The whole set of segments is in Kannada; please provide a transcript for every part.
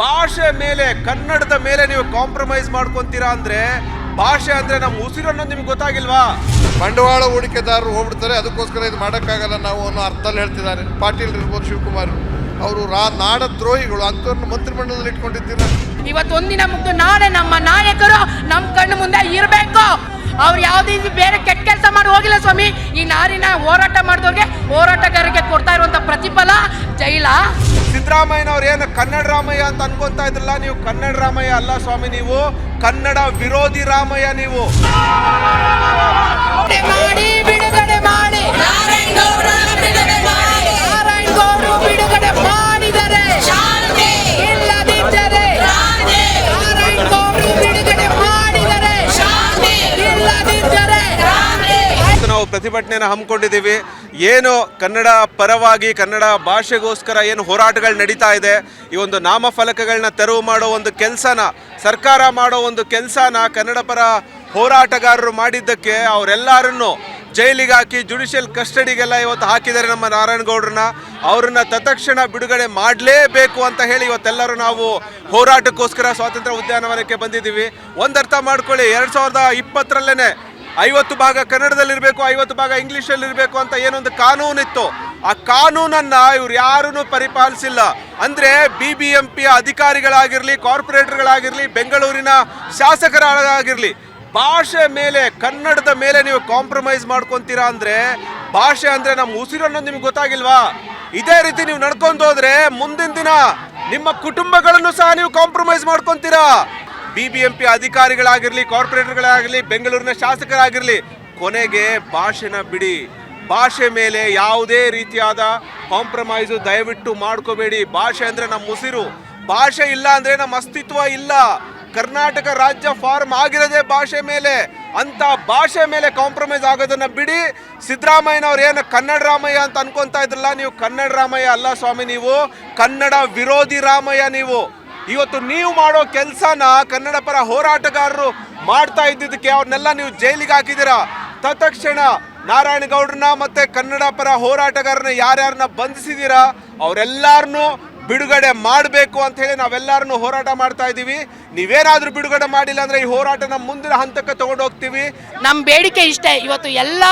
ಭಾಷೆ ಮೇಲೆ ಕನ್ನಡದ ಮೇಲೆ ನೀವು ಕಾಂಪ್ರಮೈಸ್ ಮಾಡ್ಕೊಂತೀರಾ ಅಂದ್ರೆ ಭಾಷೆ ಅಂದ್ರೆ ನಮ್ಮ ಉಸಿರು ಅನ್ನೋದು ನಿಮ್ಗೆ ಗೊತ್ತಾಗಿಲ್ವಾ? ಬಂಡವಾಳ ಹೂಡಿಕೆದಾರರು ಹೋಗ್ಬಿಡ್ತಾರೆ ಅದಕ್ಕೋಸ್ಕರ ಇದು ಮಾಡೋಕ್ಕಾಗಲ್ಲ ನಾವು ಅನ್ನೋ ಅರ್ಥದಲ್ಲಿ ಹೇಳ್ತಿದ್ದಾರೆ. ಪಾಟೀಲ್ ಇರ್ಬೋದು ಶಿವಕುಮಾರ್ ಅವರು ರಾ ನಾಡ ದ್ರೋಹಿಗಳು ಅಂಥವ್ರನ್ನ ಮಂತ್ರಿಮಂಡಲದಲ್ಲಿ ಇಟ್ಕೊಂಡಿದ್ದೀರಾ? ಇವತ್ತೊಂದಿನ ಮುಗ್ದು ನಾಳೆ ನಮ್ಮ ನಾಯಕರು ನಮ್ಮ ಕಣ್ಣು ಮುಂದೆ ಇರಬೇಕು. ಅವ್ರು ಯಾವುದೇ ಬೇರೆ ಕೆಟ್ಟ ಕೆಲಸ ಮಾಡಿ ಹೋಗಿಲ್ಲ ಸ್ವಾಮಿ. ಈ ನಾರಿನ ಹೋರಾಟ ಸಿದ್ದರಾಮಯ್ಯನವ್ರು ಏನು ಕನ್ನಡ ರಾಮಯ್ಯ ಅಂತ ಅನ್ಕೊಂತಾ ಇದ್ರಲ್ಲ ನೀವು ಕನ್ನಡ ರಾಮಯ್ಯ ಅಲ್ಲ ಸ್ವಾಮಿ ನೀವು ಕನ್ನಡ ವಿರೋಧಿ ರಾಮಯ್ಯ ನೀವು. ಮಾಡಿ ಪ್ರತಿಭಟನೆಯನ್ನು ಹಮ್ಮಿಕೊಂಡಿದ್ದೀವಿ. ಏನು ಕನ್ನಡ ಪರವಾಗಿ, ಕನ್ನಡ ಭಾಷೆಗೋಸ್ಕರ ಏನು ಹೋರಾಟಗಳು ನಡೀತಾ ಇದೆ, ಈ ಒಂದು ನಾಮಫಲಕಗಳನ್ನ ತೆರವು ಮಾಡೋ ಒಂದು ಕೆಲಸನ, ಸರ್ಕಾರ ಮಾಡೋ ಒಂದು ಕೆಲಸನ ಕನ್ನಡ ಪರ ಹೋರಾಟಗಾರರು ಮಾಡಿದ್ದಕ್ಕೆ ಅವರೆಲ್ಲರನ್ನು ಜೈಲಿಗೆ ಹಾಕಿ ಜುಡಿಷಿಯಲ್ ಕಸ್ಟಡಿಗೆಲ್ಲ ಇವತ್ತು ಹಾಕಿದ್ದಾರೆ ನಮ್ಮ ನಾರಾಯಣಗೌಡ್ರನ್ನ ಅವ್ರನ್ನ ತತ್ಕ್ಷಣ ಬಿಡುಗಡೆ ಮಾಡಲೇಬೇಕು ಅಂತ ಹೇಳಿ ಇವತ್ತೆಲ್ಲರೂ ನಾವು ಹೋರಾಟಕ್ಕೋಸ್ಕರ ಸ್ವಾತಂತ್ರ್ಯ ಉದ್ಯಾನವನಕ್ಕೆ ಬಂದಿದ್ದೀವಿ. ಒಂದರ್ಥ ಮಾಡ್ಕೊಳ್ಳಿ, ಎರಡು ಸಾವಿರದ ಇಪ್ಪತ್ತರಲ್ಲೇನೆ ಐವತ್ತು ಭಾಗ ಕನ್ನಡದಲ್ಲಿರಬೇಕು, ಐವತ್ತು ಭಾಗ ಇಂಗ್ಲೀಷಲ್ಲಿರಬೇಕು ಅಂತ ಏನೊಂದು ಕಾನೂನಿತ್ತು. ಆ ಕಾನೂನನ್ನು ಇವ್ರು ಯಾರೂ ಪರಿಪಾಲಿಸಿಲ್ಲ. ಅಂದರೆ ಬಿ ಬಿ ಎಂ ಪಿಯ ಅಧಿಕಾರಿಗಳಾಗಿರಲಿ, ಕಾರ್ಪೊರೇಟರ್ಗಳಾಗಿರಲಿ, ಬೆಂಗಳೂರಿನ ಶಾಸಕರಾಗಿರಲಿ, ಭಾಷೆ ಮೇಲೆ, ಕನ್ನಡದ ಮೇಲೆ ನೀವು ಕಾಂಪ್ರಮೈಸ್ ಮಾಡ್ಕೊತೀರಾ ಅಂದರೆ, ಭಾಷೆ ಅಂದರೆ ನಮ್ಮ ಉಸಿರು ಅನ್ನೋದು ನಿಮ್ಗೆ ಗೊತ್ತಾಗಿಲ್ವಾ? ಇದೇ ರೀತಿ ನೀವು ನಡ್ಕೊಂಡು ಹೋದ್ರೆ ಮುಂದಿನ ದಿನ ನಿಮ್ಮ ಕುಟುಂಬಗಳನ್ನು ಸಹ ನೀವು ಕಾಂಪ್ರಮೈಸ್ ಮಾಡ್ಕೊಂತೀರಾ? ಬಿ ಬಿ ಎಂ ಪಿ ಅಧಿಕಾರಿಗಳಾಗಿರ್ಲಿ, ಕಾರ್ಪೊರೇಟರ್ಗಳಾಗಿರ್ಲಿ, ಬೆಂಗಳೂರಿನ ಶಾಸಕರಾಗಿರಲಿ, ಕೊನೆಗೆ ಭಾಷೆನ ಬಿಡಿ. ಭಾಷೆ ಮೇಲೆ ಯಾವುದೇ ರೀತಿಯಾದ ಕಾಂಪ್ರಮೈಸು ದಯವಿಟ್ಟು ಮಾಡ್ಕೋಬೇಡಿ. ಭಾಷೆ ಅಂದರೆ ನಮ್ಮ ಉಸಿರು. ಭಾಷೆ ಇಲ್ಲ ಅಂದರೆ ನಮ್ಮ ಅಸ್ತಿತ್ವ ಇಲ್ಲ. ಕರ್ನಾಟಕ ರಾಜ್ಯ ಫಾರ್ಮ್ ಆಗಿರೋದೇ ಭಾಷೆ ಮೇಲೆ. ಅಂತ ಭಾಷೆ ಮೇಲೆ ಕಾಂಪ್ರಮೈಸ್ ಆಗೋದನ್ನ ಬಿಡಿ. ಸಿದ್ದರಾಮಯ್ಯನವ್ರು ಏನು ಕನ್ನಡ ರಾಮಯ್ಯ ಅಂತ ಅನ್ಕೊಂತಾ ಇದ್ರಲ್ಲ, ನೀವು ಕನ್ನಡ ರಾಮಯ್ಯ ಅಲ್ಲ ಸ್ವಾಮಿ ನೀವು. ಕನ್ನಡ ವಿರೋಧಿ ರಾಮಯ್ಯ ನೀವು. ಇವತ್ತು ನೀವು ಮಾಡೋ ಕೆಲಸನ ಕನ್ನಡ ಪರ ಹೋರಾಟಗಾರರು ಮಾಡ್ತಾ ಇದ್ದಿದ್ದಕ್ಕೆ ಅವ್ರನ್ನೆಲ್ಲ ನೀವು ಜೈಲಿಗೆ ಹಾಕಿದ್ದೀರಾ? ತತ್ಕ್ಷಣ ನಾರಾಯಣಗೌಡ್ರನ್ನ ಮತ್ತೆ ಕನ್ನಡ ಪರ ಹೋರಾಟಗಾರನ ಯಾರ್ಯಾರನ್ನ ಬಂಧಿಸಿದ್ದೀರಾ? ಅವರೆಲ್ಲರನ್ನೂ ಬಿಡುಗಡೆ ಮಾಡಬೇಕು ಅಂತ ಹೇಳಿ ನಾವೆಲ್ಲರನ್ನು ಹೋರಾಟ ಮಾಡ್ತಾ ಇದ್ದೀವಿ. ನೀವೇನಾದ್ರೂ ಬಿಡುಗಡೆ ಮಾಡಿಲ್ಲ ಅಂದ್ರೆ ಈ ಹೋರಾಟನ ಮುಂದಿನ ಹಂತಕ್ಕೆ ಹೋಗ್ತೀವಿ. ನಮ್ಮ ಬೇಡಿಕೆ ಇಷ್ಟೇ. ಇವತ್ತು ಎಲ್ಲ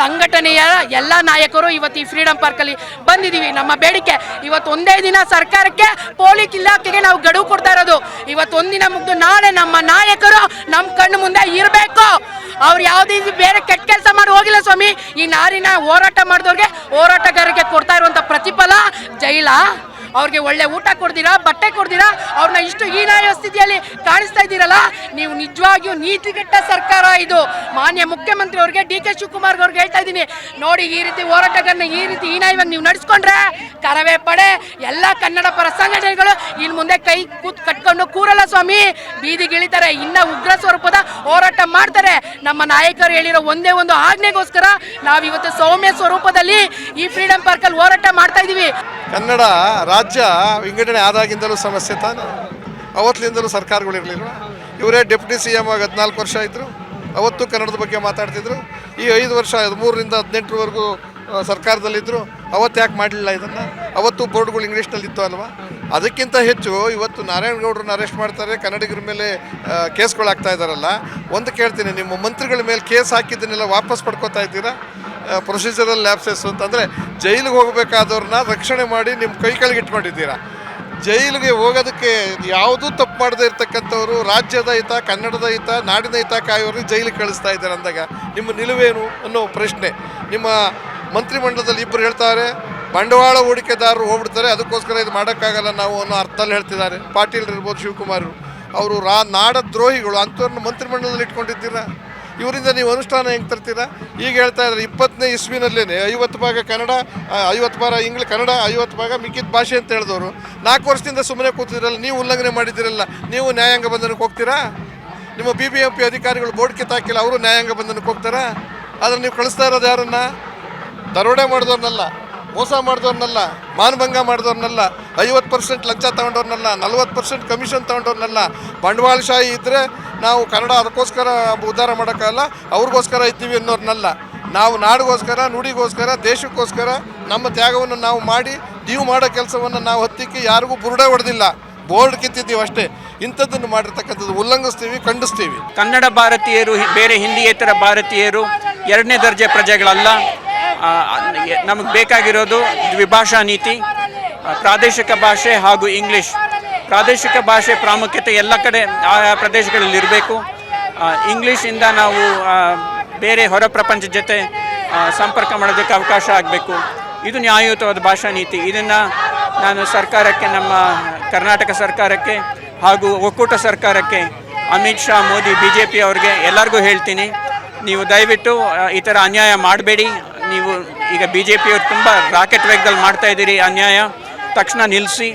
ಸಂಘಟನೆಯ ಎಲ್ಲ ನಾಯಕರು ಇವತ್ತು ಈ ಫ್ರೀಡಂ ಪಾರ್ಕಲ್ಲಿ ಬಂದಿದ್ದೀವಿ. ನಮ್ಮ ಬೇಡಿಕೆ, ಇವತ್ತು ಒಂದೇ ದಿನ ಸರ್ಕಾರಕ್ಕೆ ಪೊಲೀಸ್ ಇಲಾಖೆಗೆ ನಾವು ಗಡುವು ಕೊಡ್ತಾ ಇರೋದು. ಇವತ್ತು ಒಂದಿನ ಮುಗ್ದು ನಾಳೆ ನಮ್ಮ ನಾಯಕರು ನಮ್ಮ ಕಣ್ಣು ಮುಂದೆ ಇರಬೇಕು. ಅವ್ರು ಯಾವುದೇ ಬೇರೆ ಕೆಟ್ಟ ಕೆಲಸ ಮಾಡಿ ಹೋಗಿಲ್ಲ ಸ್ವಾಮಿ. ಈ ನಾರಿನ ಹೋರಾಟ ಮಾಡಿದವ್ರಿಗೆ ಹೋರಾಟಗಾರರಿಗೆ ಕೊಡ್ತಾ ಇರುವಂಥ ಪ್ರತಿಫಲ, ಜೈಲ. ಅವ್ರಿಗೆ ಒಳ್ಳೆ ಊಟ ಕೊಡ್ತೀರಾ ಬಟ್ಟೆ ಕೊಡ್ತೀರಾ ಅವ್ರನ್ನ ಇಷ್ಟು ಹೀನಾಯ ಸ್ಥಿತಿಯಲ್ಲಿ ಕಾಣಿಸ್ತಾ ಇದ್ದೀರಲ್ಲ, ನೀವು ನಿಜವಾಗಿಯೂ ನೀತಿಗೆಟ್ಟ ಸರ್ಕಾರ ಇದು. ಮಾನ್ಯ ಮುಖ್ಯಮಂತ್ರಿ ಅವ್ರಿಗೆ ಡಿ ಕೆ ಶಿವಕುಮಾರ್ ಅವ್ರಿಗೆ ಹೇಳ್ತಾ ಇದ್ದೀನಿ, ನೋಡಿ ಈ ರೀತಿ ಹೋರಾಟಗಾರನ ಈ ರೀತಿ ಹೀನಾಯವಾಗಿ ನೀವು ನಡೆಸ್ಕೊಂಡ್ರೆ ಕರವೇ ಪಡೆ, ಎಲ್ಲ ಕನ್ನಡ ಪರ ಸಂಘಟನೆಗಳು ಇನ್ನು ಮುಂದೆ ಕೈ ಕೂತ್ ಕಟ್ಕೊಂಡು ಕೂರಲ್ಲ ಸ್ವಾಮಿ. ಬೀದಿಗಿಳಿತಾರೆ ಇನ್ನ ಉಗ್ರ ಸ್ವರೂಪದ ಹೋರಾಟ ಮಾಡ್ತಾರೆ. ನಮ್ಮ ನಾಯಕರು ಹೇಳಿರೋ ಒಂದೇ ಒಂದು ಆಜ್ಞೆಗೋಸ್ಕರ ನಾವಿವತ್ತು ಸೌಮ್ಯ ಸ್ವರೂಪದಲ್ಲಿ ಈ ಫ್ರೀಡಂ ಪಾರ್ಕಲ್ಲಿ ಹೋರಾಟ ಮಾಡ್ತಾ ಇದೀವಿ ಕನ್ನಡ ರಾಜ್ಯ ವಿಂಗಡಣೆ ಆದಾಗಿಂದಲೂ ಸಮಸ್ಯೆ ತಾನೆ. ಅವತ್ತಿನಿಂದಲೂ ಸರ್ಕಾರಗಳಿರಲಿಲ್ಲ ಇವರೇ ಡೆಪ್ಯೂಟಿ ಸಿ ಎಂ ಆಗಿ ಹದಿನಾಲ್ಕು ವರ್ಷ ಇದ್ದರು ಅವತ್ತು ಕನ್ನಡದ ಬಗ್ಗೆ ಮಾತಾಡ್ತಿದ್ರು. ಈ ಐದು ವರ್ಷ, ಹದಿಮೂರರಿಂದ ಹದಿನೆಂಟರವರೆಗೂ ಸರ್ಕಾರದಲ್ಲಿದ್ದರು ಅವತ್ತು ಯಾಕೆ ಮಾಡಲಿಲ್ಲ ಇದನ್ನು? ಅವತ್ತು ಬೋರ್ಡ್ಗಳು ಇಂಗ್ಲೀಷ್ನಲ್ಲಿ ಇತ್ತು ಅಲ್ವಾ? ಅದಕ್ಕಿಂತ ಹೆಚ್ಚು ಇವತ್ತು ನಾರಾಯಣಗೌಡರನ್ನ ಅರೆಸ್ಟ್ ಮಾಡ್ತಾರೆ, ಕನ್ನಡಿಗರ ಮೇಲೆ ಕೇಸ್ಗಳಾಗ್ತಾ ಇದ್ದಾರಲ್ಲ ಒಂದು ಕೇಳ್ತೀನಿ, ನಿಮ್ಮ ಮಂತ್ರಿಗಳ ಮೇಲೆ ಕೇಸ್ ಹಾಕಿದ್ದನ್ನೆಲ್ಲ ವಾಪಸ್ ಪಡ್ಕೋತಾ ಇದ್ದೀರಾ? ಪ್ರೊಸೀಜರಲ್ ಲ್ಯಾಪ್ಸಸ್ ಅಂತಂದರೆ ಜೈಲಿಗೆ ಹೋಗಬೇಕಾದವ್ರನ್ನ ರಕ್ಷಣೆ ಮಾಡಿ ನಿಮ್ಮ ಕೈ ಕೆಳಗೆ ಇಟ್ಕೊಂಡಿದ್ದೀರಾ? ಜೈಲಿಗೆ ಹೋಗೋದಕ್ಕೆ ಯಾವುದೂ ತಪ್ಪು ಮಾಡದೇ ಇರ್ತಕ್ಕಂಥವ್ರು, ರಾಜ್ಯದ ಹಿತ, ಕನ್ನಡದ ಹಿತ, ನಾಡಿನ ಹಿತ ಕಾಯೋರಿಗೆ ಜೈಲಿಗೆ ಕಳಿಸ್ತಾ ಇದ್ದಾರೆ ಅಂದಾಗ ನಿಮ್ಮ ನಿಲುವೇನು ಅನ್ನೋ ಪ್ರಶ್ನೆ. ನಿಮ್ಮ ಮಂತ್ರಿಮಂಡಲದಲ್ಲಿ ಇಬ್ಬರು ಹೇಳ್ತಾರೆ, ಬಂಡವಾಳ ಹೂಡಿಕೆದಾರರು ಹೋಗ್ಬಿಡ್ತಾರೆ, ಅದಕ್ಕೋಸ್ಕರ ಇದು ಮಾಡೋಕ್ಕಾಗಲ್ಲ ನಾವು ಅನ್ನೋ ಅರ್ಥದಲ್ಲಿ ಹೇಳ್ತಿದ್ದಾರೆ. ಪಾಟೀಲ್ ಇರ್ಬೋದು ಶಿವಕುಮಾರ್ ಅವರು ರಾ ನಾಡ ದ್ರೋಹಿಗಳು, ಅಂಥವ್ರನ್ನ ಮಂತ್ರಿಮಂಡಲದಲ್ಲಿ ಇಟ್ಕೊಂಡಿದ್ದೀರಾ? ಇವರಿಂದ ನೀವು ಅನುಷ್ಠಾನ ಹೆಂಗೆ ತರ್ತೀರಾ? ಈಗ ಹೇಳ್ತಾ ಇದ್ದಾರೆ, ಇಪ್ಪತ್ತನೇ ಇಸ್ವಿನಲ್ಲೇ ಐವತ್ತು ಭಾಗ ಕನ್ನಡ ಐವತ್ತು ಭಾಗ ಇಂಗ್ಲಿ, ಕನ್ನಡ, ಐವತ್ತು ಭಾಗ ಮಿಕ್ಕಿದ ಭಾಷೆ ಅಂತ ಹೇಳಿದವರು. ನಾಲ್ಕು ವರ್ಷದಿಂದ ಸುಮ್ಮನೆ ಕೂತಿದ್ರಲ್ಲ, ನೀವು ಉಲ್ಲಂಘನೆ ಮಾಡಿದ್ದೀರಲ್ಲ, ನೀವು ನ್ಯಾಯಾಂಗ ಬಂಧನಕ್ಕೆ ಹೋಗ್ತೀರಾ? ನಿಮ್ಮ ಬಿ ಬಿ ಎಂ ಪಿ ಅಧಿಕಾರಿಗಳು ಬೋರ್ಡ್ ಕಿತ್ತಾಕಿಲ್ಲ ಅವರು ನ್ಯಾಯಾಂಗ ಬಂಧನಕ್ಕೆ ಹೋಗ್ತಾರಾ? ಆದರೆ ನೀವು ಕಳಿಸ್ತಾ ಇರೋದು ಯಾರನ್ನ? ದರೋಡೆ ಮಾಡಿದವ್ರನ್ನಲ್ಲ. ಮೋಸ ಮಾಡಿದವ್ರನ್ನಲ್ಲ, ಮಾನಭಂಗ ಮಾಡಿದವ್ರನ್ನಲ್ಲ, ಐವತ್ತು ಪರ್ಸೆಂಟ್ ಲಂಚ ತಗೊಂಡವ್ರನ್ನೆಲ್ಲ, ನಲ್ವತ್ತು ಪರ್ಸೆಂಟ್ ಕಮಿಷನ್ ತಗೊಂಡವ್ರನ್ನಲ್ಲ ಬಂಡವಾಳಶಾಹಿ ಇದ್ದರೆ ನಾವು ಕನ್ನಡ ಅದಕ್ಕೋಸ್ಕರ ಉದ್ಧಾರ ಮಾಡೋಕ್ಕಲ್ಲ ಅವ್ರಿಗೋಸ್ಕರ ಇದ್ದೀವಿ ಅನ್ನೋರ್ನಲ್ಲ. ನಾವು ನಾಡಿಗೋಸ್ಕರ, ನುಡಿಗೋಸ್ಕರ, ದೇಶಕ್ಕೋಸ್ಕರ ನಮ್ಮ ತ್ಯಾಗವನ್ನು ನಾವು ಮಾಡಿ, ನೀವು ಮಾಡೋ ಕೆಲಸವನ್ನು ನಾವು ಹತ್ತಿಕ್ಕಿ ಯಾರಿಗೂ ಬುರುಡೆ ಹೊಡೆದಿಲ್ಲ. ಬೋರ್ಡ್ ಕಿತ್ತಿದ್ದೀವಿ ಅಷ್ಟೇ. ಇಂಥದ್ದನ್ನು ಮಾಡಿರ್ತಕ್ಕಂಥದ್ದು ಉಲ್ಲಂಘಿಸ್ತೀವಿ, ಖಂಡಿಸ್ತೀವಿ. ಕನ್ನಡ ಭಾರತೀಯರು, ಬೇರೆ ಹಿಂದಿಯೇತರ ಭಾರತೀಯರು ಎರಡನೇ ದರ್ಜೆ ಪ್ರಜೆಗಳಲ್ಲ. ನಮಗೆ ಬೇಕಾಗಿರೋದು ದ್ವಿಭಾಷಾ ನೀತಿ ಪ್ರಾದೇಶಿಕ ಭಾಷೆ ಹಾಗೂ ಇಂಗ್ಲಿಷ್. ಪ್ರಾದೇಶಿಕ ಭಾಷೆ ಪ್ರಾಮುಖ್ಯತೆ ಎಲ್ಲ ಕಡೆ ಆಯಾ ಪ್ರದೇಶಗಳಲ್ಲಿ ಇರಬೇಕು. ಇಂಗ್ಲೀಷಿಂದ ನಾವು ಬೇರೆ ಹೊರ ಪ್ರಪಂಚದ ಜೊತೆ ಸಂಪರ್ಕ ಮಾಡೋದಕ್ಕೆ ಅವಕಾಶ ಆಗಬೇಕು. ಇದು ನ್ಯಾಯಯುತವಾದ ಭಾಷಾ ನೀತಿ. ಇದನ್ನು ನಾನು ಸರ್ಕಾರಕ್ಕೆ, ನಮ್ಮ ಕರ್ನಾಟಕ ಸರ್ಕಾರಕ್ಕೆ ಹಾಗೂ ಒಕ್ಕೂಟ ಸರ್ಕಾರಕ್ಕೆ, Amit Shah, Modi B J P ಅವ್ರಿಗೆ ಎಲ್ಲರಿಗೂ ಹೇಳ್ತೀನಿ. ನೀವು ದಯವಿಟ್ಟು ಈ ಥರ ಅನ್ಯಾಯ ಮಾಡಬೇಡಿ. ನೀವು ಈಗ ಬಿ ಜೆ ಪಿಯವರು ತುಂಬ ರಾಕೆಟ್ ವೇಗದಲ್ಲಿ ಮಾಡ್ತಾ ಇದ್ದೀರಿ ಅನ್ಯಾಯ. ತಕ್ಷಣ ನಿಲ್ಲಿಸಿ